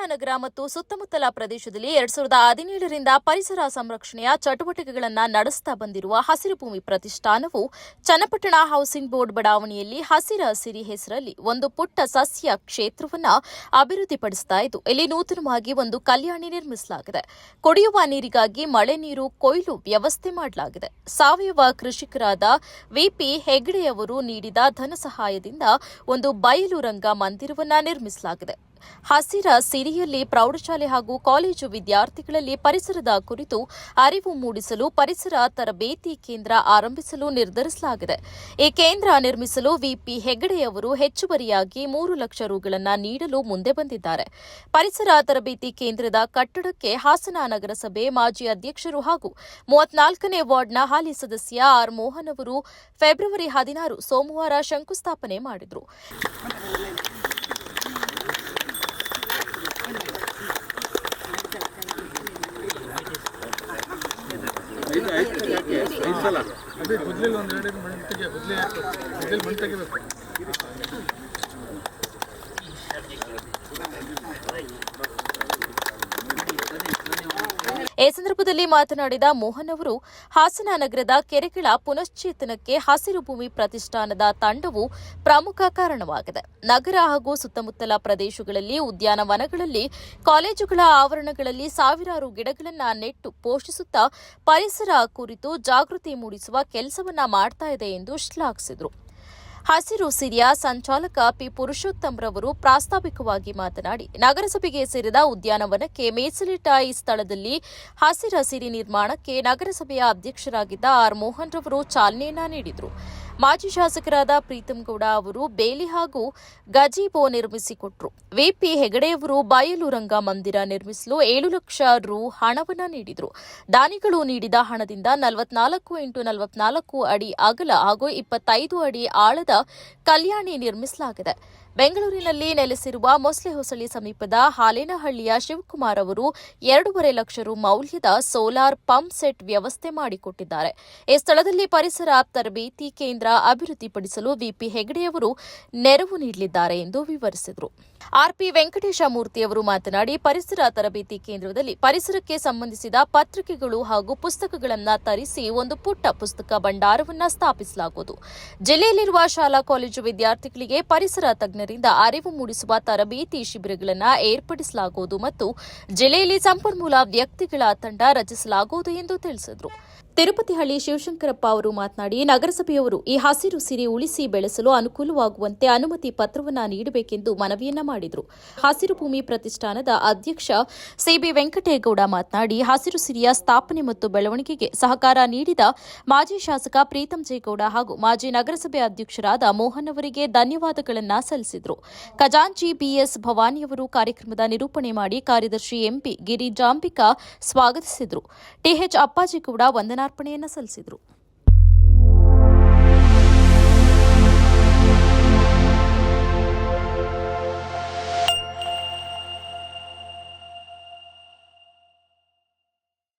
ಹಾಸನನಗರ ಮತ್ತು ಸುತ್ತಮುತ್ತಲ ಪ್ರದೇಶದಲ್ಲಿ ಎರಡ್ ಸಾವಿರದ ಹದಿನೇಳರಿಂದ ಪರಿಸರ ಸಂರಕ್ಷಣೆಯ ಚಟುವಟಿಕೆಗಳನ್ನು ನಡೆಸ್ತಾ ಬಂದಿರುವ ಹಸಿರು ಭೂಮಿ ಪ್ರತಿಷ್ಠಾನವು ಚನ್ನಪಟ್ಟಣ ಹೌಸಿಂಗ್ ಬೋರ್ಡ್ ಬಡಾವಣೆಯಲ್ಲಿ ಹಸಿರ ಸಿರಿ ಹೆಸರಲ್ಲಿ ಒಂದು ಪುಟ್ಟ ಸಸ್ಯ ಕ್ಷೇತ್ರವನ್ನು ಅಭಿವೃದ್ಧಿಪಡಿಸುತ್ತಾ ಇದ್ದು, ಇಲ್ಲಿ ನೂತನವಾಗಿ ಒಂದು ಕಲ್ಯಾಣಿ ನಿರ್ಮಿಸಲಾಗಿದೆ. ಕುಡಿಯುವ ನೀರಿಗಾಗಿ ಮಳೆ ನೀರು, ಕೊಯ್ಲು ವ್ಯವಸ್ಥೆ ಮಾಡಲಾಗಿದೆ. ಸಾವಯವ ಕೃಷಿಕರಾದ ವಿಪಿ ಹೆಗ್ಡೆಯವರು ನೀಡಿದ ಧನ ಸಹಾಯದಿಂದ ಒಂದು ಬಯಲು ರಂಗ ಮಂದಿರವನ್ನು ನಿರ್ಮಿಸಲಾಗಿದೆ. ಹಸಿರ ಸಿರಿಯಲ್ಲಿ ಪ್ರೌಢಶಾಲೆ ಹಾಗೂ ಕಾಲೇಜು ವಿದ್ಯಾರ್ಥಿಗಳಲ್ಲಿ ಪರಿಸರದ ಕುರಿತು ಅರಿವು ಮೂಡಿಸಲು ಪರಿಸರ ತರಬೇತಿ ಕೇಂದ್ರ ಆರಂಭಿಸಲು ನಿರ್ಧರಿಸಲಾಗಿದೆ. ಈ ಕೇಂದ್ರ ನಿರ್ಮಿಸಲು ವಿಪಿ ಹೆಗ್ಗಡೆಯವರು ಹೆಚ್ಚುವರಿಯಾಗಿ ಮೂರು ಲಕ್ಷ ರುಗಳನ್ನು ನೀಡಲು ಮುಂದೆ ಬಂದಿದ್ದಾರೆ. ಪರಿಸರ ತರಬೇತಿ ಕೇಂದ್ರದ ಕಟ್ಟಡಕ್ಕೆ ಹಾಸನ ನಗರಸಭೆ ಮಾಜಿ ಅಧ್ಯಕ್ಷರು ಹಾಗೂ ಮೂವತ್ನಾಲ್ಕನೇ ವಾರ್ಡ್ನ ಹಾಲಿ ಸದಸ್ಯ ಆರ್ ಮೋಹನ್ ಅವರು ಫೆಬ್ರವರಿ ಹದಿನಾರು ಸೋಮವಾರ ಶಂಕುಸ್ಥಾಪನೆ ಮಾಡಿದರು. ಅದೇ ಗುದ್ಲಿಲ್ ಒಂದು ಎರಡು ತೆಗಿಯ ಗುದ್ಲಿ ಮಣ್ಣು ತೆಗಿಬೇಕು. ಈ ಸಂದರ್ಭದಲ್ಲಿ ಮಾತನಾಡಿದ ಮೋಹನ್ ಅವರು, ಹಾಸನ ನಗರದ ಕೆರೆಗಳ ಪುನಶ್ಚೇತನಕ್ಕೆ ಹಸಿರು ಭೂಮಿ ಪ್ರತಿಷ್ಠಾನದ ತಂಡವು ಪ್ರಮುಖ ಕಾರಣವಾಗಿದೆ. ನಗರ ಹಾಗೂ ಸುತ್ತಮುತ್ತಲ ಪ್ರದೇಶಗಳಲ್ಲಿ ಉದ್ಯಾನವನಗಳಲ್ಲಿ ಕಾಲೇಜುಗಳ ಆವರಣಗಳಲ್ಲಿ ಸಾವಿರಾರು ಗಿಡಗಳನ್ನು ನೆಟ್ಟು ಪೋಷಿಸುತ್ತಾ ಪರಿಸರ ಕುರಿತು ಜಾಗೃತಿ ಮೂಡಿಸುವ ಕೆಲಸವನ್ನ ಮಾಡ್ತಾ ಇದೆ ಎಂದು ಶ್ಲಾಘಿಸಿದರು. ಹಸಿರು ಸಿರಿಯ ಸಂಚಾಲಕ ಪಿ ಪುರುಷೋತ್ತಮ್ರವರು ಪ್ರಾಸ್ತಾವಿಕವಾಗಿ ಮಾತನಾಡಿ, ನಗರಸಭೆಗೆ ಸೇರಿದ ಉದ್ಯಾನವನಕ್ಕೆ ಮೀಸಲಿಟ್ಟ ಈ ಸ್ಥಳದಲ್ಲಿ ಹಸಿರ ಸಿರಿ ನಿರ್ಮಾಣಕ್ಕೆ ನಗರಸಭೆಯ ಅಧ್ಯಕ್ಷರಾಗಿದ್ದ ಆರ್ ಮೋಹನ್ ರವರು ಚಾಲನೆಯನ್ನ ನೀಡಿದರು. ಮಾಜಿ ಶಾಸಕರಾದ ಪ್ರೀತಂ ಗೌಡ ಅವರು ಬೇಲಿ ಹಾಗೂ ಗಜೀಬೋ ನಿರ್ಮಿಸಿಕೊಟ್ರು. ವಿಪಿ ಹೆಗಡೆಯವರು ಬಯಲು ರಂಗ ಮಂದಿರ ನಿರ್ಮಿಸಲು ಏಳು ಲಕ್ಷ ರು ಹಣವನ್ನು ನೀಡಿದರು. ದಾನಿಗಳು ನೀಡಿದ ಹಣದಿಂದ ನಲವತ್ನಾಲ್ಕು ಇಂಟು ನಲವತ್ನಾಲ್ಕು ಅಡಿ ಅಗಲ ಹಾಗೂ ಇಪ್ಪತ್ತೈದು ಅಡಿ ಆಳದ ಕಲ್ಯಾಣಿ ನಿರ್ಮಿಸಲಾಗಿದೆ. ಬೆಂಗಳೂರಿನಲ್ಲಿ ನೆಲೆಸಿರುವ ಮೊಸಳೆ ಹೊಸಳಿ ಸಮೀಪದ ಹಾಲೇನಹಳ್ಳಿಯ ಶಿವಕುಮಾರ್ ಅವರು ಎರಡೂವರೆ ಲಕ್ಷ ರು ಮೌಲ್ಯದ ಸೋಲಾರ್ ಪಂಪ್ ಸೆಟ್ ವ್ಯವಸ್ಥೆ ಮಾಡಿಕೊಟ್ಟಿದ್ದಾರೆ. ಈ ಸ್ಥಳದಲ್ಲಿ ಪರಿಸರ, ತರಬೇತಿ ಕೇಂದ್ರ ಅಭಿವೃದ್ಧಿಪಡಿಸಲು ವಿಪಿ ಹೆಗಡೆಯವರು ನೆರವು ನೀಡಲಿದ್ದಾರೆ ಎಂದು ವಿವರಿಸಿದರು. ಆರ್ಪಿ ವೆಂಕಟೇಶ ಮೂರ್ತಿ ಅವರು ಮಾತನಾಡಿ, ಪರಿಸರ ತರಬೇತಿ ಕೇಂದ್ರದಲ್ಲಿ ಪರಿಸರಕ್ಕೆ ಸಂಬಂಧಿಸಿದ ಪತ್ರಿಕೆಗಳು ಹಾಗೂ ಪುಸ್ತಕಗಳನ್ನು ತರಿಸಿ ಒಂದು ಪುಟ್ಟ ಪುಸ್ತಕ ಭಂಡಾರವನ್ನು ಸ್ಥಾಪಿಸಲಾಗುವುದು. ಜಿಲ್ಲೆಯಲ್ಲಿರುವ ಶಾಲಾ ಕಾಲೇಜು ವಿದ್ಯಾರ್ಥಿಗಳಿಗೆ ಪರಿಸರ ತಜ್ಞರಿಂದ ಅರಿವು ಮೂಡಿಸುವ ತರಬೇತಿ ಶಿಬಿರಗಳನ್ನು ಏರ್ಪಡಿಸಲಾಗುವುದು ಮತ್ತು ಜಿಲ್ಲೆಯಲ್ಲಿ ಸಂಪನ್ಮೂಲ ವ್ಯಕ್ತಿಗಳ ತಂಡ ರಚಿಸಲಾಗುವುದು ಎಂದು ತಿಳಿಸಿದರು. ತಿರುಪತಿಹಳ್ಳಿ ಶಿವಶಂಕರಪ್ಪ ಅವರು ಮಾತನಾಡಿ, ನಗರಸಭೆಯವರು ಈ ಹಸಿರು ಸಿರಿ ಉಳಿಸಿ ಬೆಳೆಸಲು ಅನುಕೂಲವಾಗುವಂತೆ ಅನುಮತಿ ಪತ್ರವನ್ನ ನೀಡಬೇಕೆಂದು ಮನವಿಯನ್ನ ಮಾಡಿದರು. ಹಸಿರು ಭೂಮಿ ಪ್ರತಿಷ್ಠಾನದ ಅಧ್ಯಕ್ಷ ಸಿಬಿ ವೆಂಕಟೇಗೌಡ ಮಾತನಾಡಿ, ಹಸಿರು ಸಿರಿಯ ಸ್ಥಾಪನೆ ಮತ್ತು ಬೆಳವಣಿಗೆಗೆ ಸಹಕಾರ ನೀಡಿದ ಮಾಜಿ ಶಾಸಕ ಪ್ರೀತಂ ಜೇಗೌಡ ಹಾಗೂ ಮಾಜಿ ನಗರಸಭೆ ಅಧ್ಯಕ್ಷರಾದ ಮೋಹನ್ ಅವರಿಗೆ ಧನ್ಯವಾದಗಳನ್ನ ಸಲ್ಲಿಸಿದರು. ಖಜಾಂಚಿ ಬಿಎಸ್ ಭವಾನಿಯವರು ಕಾರ್ಯಕ್ರಮದ ನಿರೂಪಣೆ ಮಾಡಿ ಕಾರ್ಯದರ್ಶಿ ಎಂಪಿ ಗಿರಿಜಾಂಬಿಕಾ ಸ್ವಾಗತಿಸಿದರು. ಟಿಎಚ್ ಅಪ್ಪಾಜಿಗೌಡ ವಂದನಾರ್ಪಣೆಯನ್ನು ಸಲ್ಲಿಸಿದರು.